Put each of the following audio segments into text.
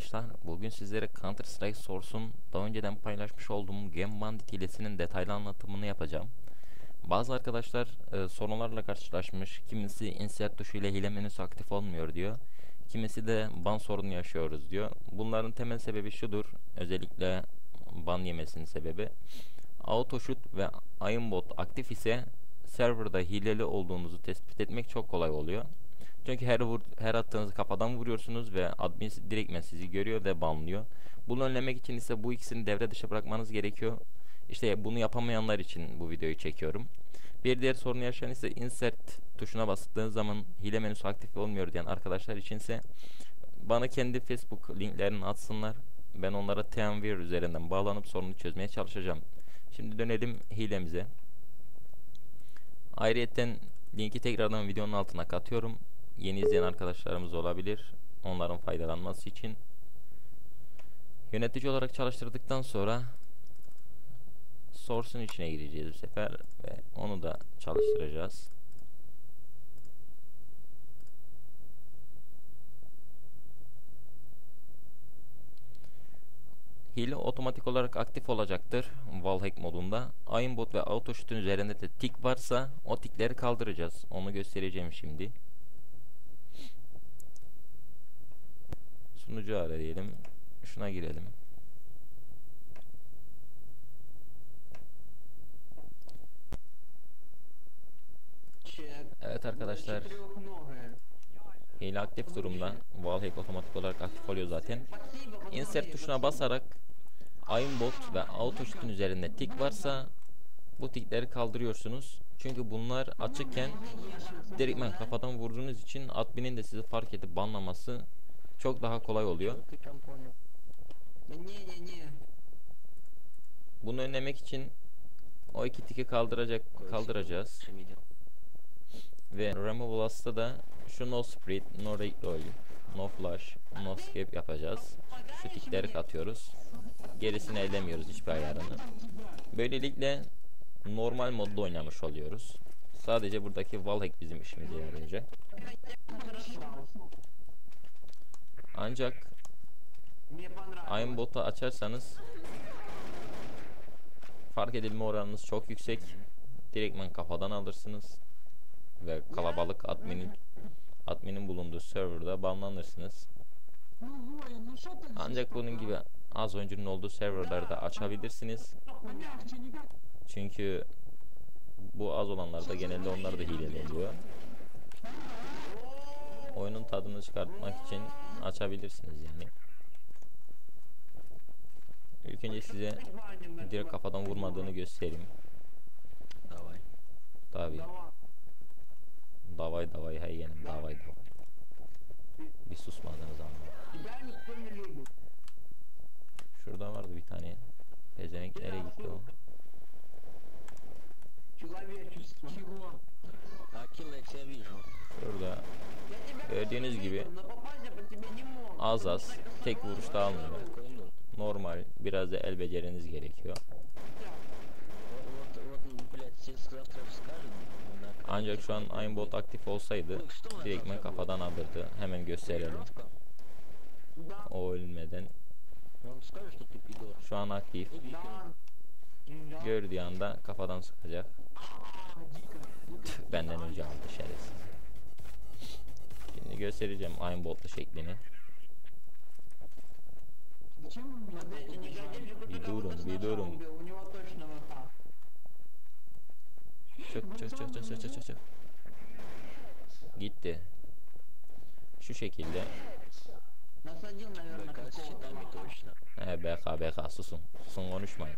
arkadaşlar. Bugün sizlere Counter Strike Source'un daha önceden paylaşmış olduğum Game Bandit hilesinin detaylı anlatımını yapacağım. Bazı arkadaşlar e, sorunlarla karşılaşmış. Kimisi insert tuşu ile hile menüsü aktif olmuyor diyor. Kimisi de ban sorunu yaşıyoruz diyor. Bunların temel sebebi şudur. Özellikle ban yemesinin sebebi. Auto shoot ve aimbot aktif ise serverda hileli olduğunuzu tespit etmek çok kolay oluyor. Çünkü her vur, her attığınızı kafadan vuruyorsunuz ve admin direktmen sizi görüyor ve banlıyor. Bunu önlemek için ise bu ikisini devre dışı bırakmanız gerekiyor. İşte bunu yapamayanlar için bu videoyu çekiyorum. Bir diğer sorun yaşayan ise insert tuşuna bastığınız zaman hile menüsü aktif olmuyor diyen arkadaşlar içinse bana kendi Facebook linklerini atsınlar. Ben onlara TeamViewer üzerinden bağlanıp sorunu çözmeye çalışacağım. Şimdi dönelim hilemize. Ayrıyeten linki tekrardan videonun altına katıyorum yeni izleyen arkadaşlarımız olabilir. Onların faydalanması için. Yönetici olarak çalıştırdıktan sonra Source'un içine gireceğiz bu sefer ve onu da çalıştıracağız. Hile otomatik olarak aktif olacaktır Wallhack modunda. Aimbot ve AutoShoot'un üzerinde de tik varsa o tikleri kaldıracağız. Onu göstereceğim şimdi. Sunucu ara. Şuna girelim. Evet arkadaşlar. Hile aktif durumda. Wallhack otomatik olarak aktif oluyor zaten. Insert tuşuna basarak aimbot ve autoshoot'un üzerinde tik varsa bu tikleri kaldırıyorsunuz. Çünkü bunlar açıkken direktmen kafadan vurduğunuz için adminin de sizi fark edip banlaması çok daha kolay oluyor. Bunu önlemek için o iki tiki kaldıracak kaldıracağız. Ve Remove Last'ta da şu No Spread, No Recoil, No Flash, No Escape yapacağız. Şu tikleri katıyoruz. Gerisini ellemiyoruz hiçbir ayarını. Böylelikle normal modda oynamış oluyoruz. Sadece buradaki wallhack bizim işimize yarayacak. Ancak aimbot'u açarsanız fark edilme oranınız çok yüksek. Direktman kafadan alırsınız ve kalabalık adminin adminin bulunduğu serverda banlanırsınız. Ancak bunun gibi az oyuncunun olduğu serverları da açabilirsiniz. Çünkü bu az olanlarda genelde onlar da hileli oluyor. Oyunun tadını çıkartmak için açabilirsiniz yani. İlk önce size direkt kafadan vurmadığını göstereyim. Davay. Tabi. Davay davay hey yeğenim davay davay. Bir susmadınız ama. Şurada vardı bir tane. Pezevenk nereye gitti o? Şurada gördüğünüz gibi az az tek vuruşta almıyor. Normal biraz da el beceriniz gerekiyor. Ancak şu an aimbot aktif olsaydı direktmen kafadan alırdı. Hemen gösterelim. O ölmeden. Şu an aktif. Gördüğü anda kafadan sıkacak. Benden önce aldı şerefsiz. Şimdi göstereceğim aimbotlu şeklini. Bir durun, bir durun. Çık çık çık çık çık çık çık, çık. Gitti. Şu şekilde. БК с щитами точно. He BK BK susun. Susun konuşmayın.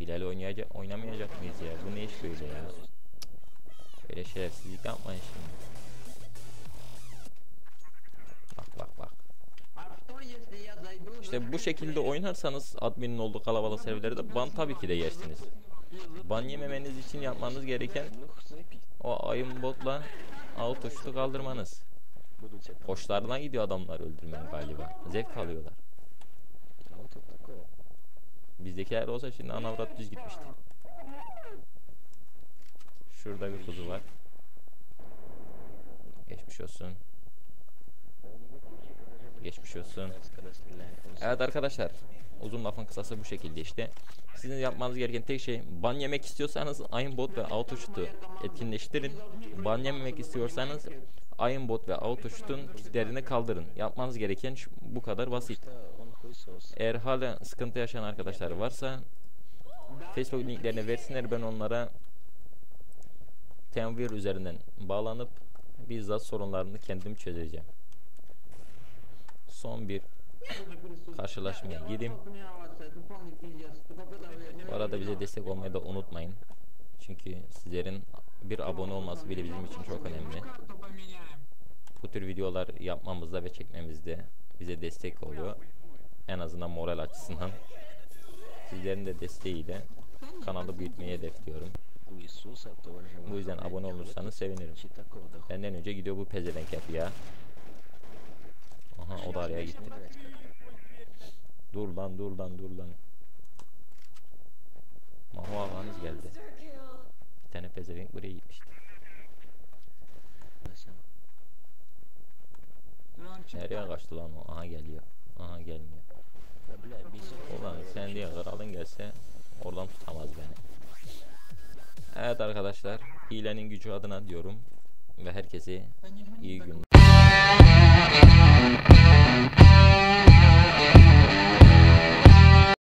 Hilal oynayacak, oynamayacak mıyız ya? Bu ne iş böyle ya? Böyle şerefsizlik yapmayın şimdi. İşte bu şekilde oynarsanız adminin olduğu kalabalık serverlerde ban tabii ki de yersiniz. Ban yememeniz için yapmanız gereken o ayın botla alt tuşlu kaldırmanız. Hoşlarına gidiyor adamlar öldürmen galiba. Zevk alıyorlar. Bizdekiler olsa şimdi anavrat düz gitmişti. Şurada bir kuzu var. Geçmiş olsun. Geçmiş olsun. Evet arkadaşlar uzun lafın kısası bu şekilde işte. Sizin yapmanız gereken tek şey ban yemek istiyorsanız Aimbot ve Autoshoot'u etkinleştirin. Ban yememek istiyorsanız Aimbot ve Autoshoot'un tiklerini kaldırın. Yapmanız gereken bu kadar basit. Eğer hala sıkıntı yaşayan arkadaşlar varsa Facebook linklerini versinler ben onlara Tenvir üzerinden bağlanıp bizzat sorunlarını kendim çözeceğim. Son bir karşılaşmaya gideyim. Bu arada bize destek olmayı da unutmayın. Çünkü sizlerin bir abone olması bile bizim için çok önemli. Bu tür videolar yapmamızda ve çekmemizde bize destek oluyor. En azından moral açısından. Sizlerin de desteğiyle kanalı büyütmeyi hedefliyorum. Bu yüzden abone olursanız sevinirim. Benden önce gidiyor bu pezevenk ya. Aha o da araya gitti. Dur lan dur lan dur lan. Mahu ağanız geldi. Bir tane pezevenk buraya gitmişti. Nereye kaçtı lan o? Aha geliyor. Aha gelmiyor. Ulan sen diye kralın gelse oradan tutamaz beni. Evet arkadaşlar hilenin gücü adına diyorum ve herkese iyi günler. Thank you.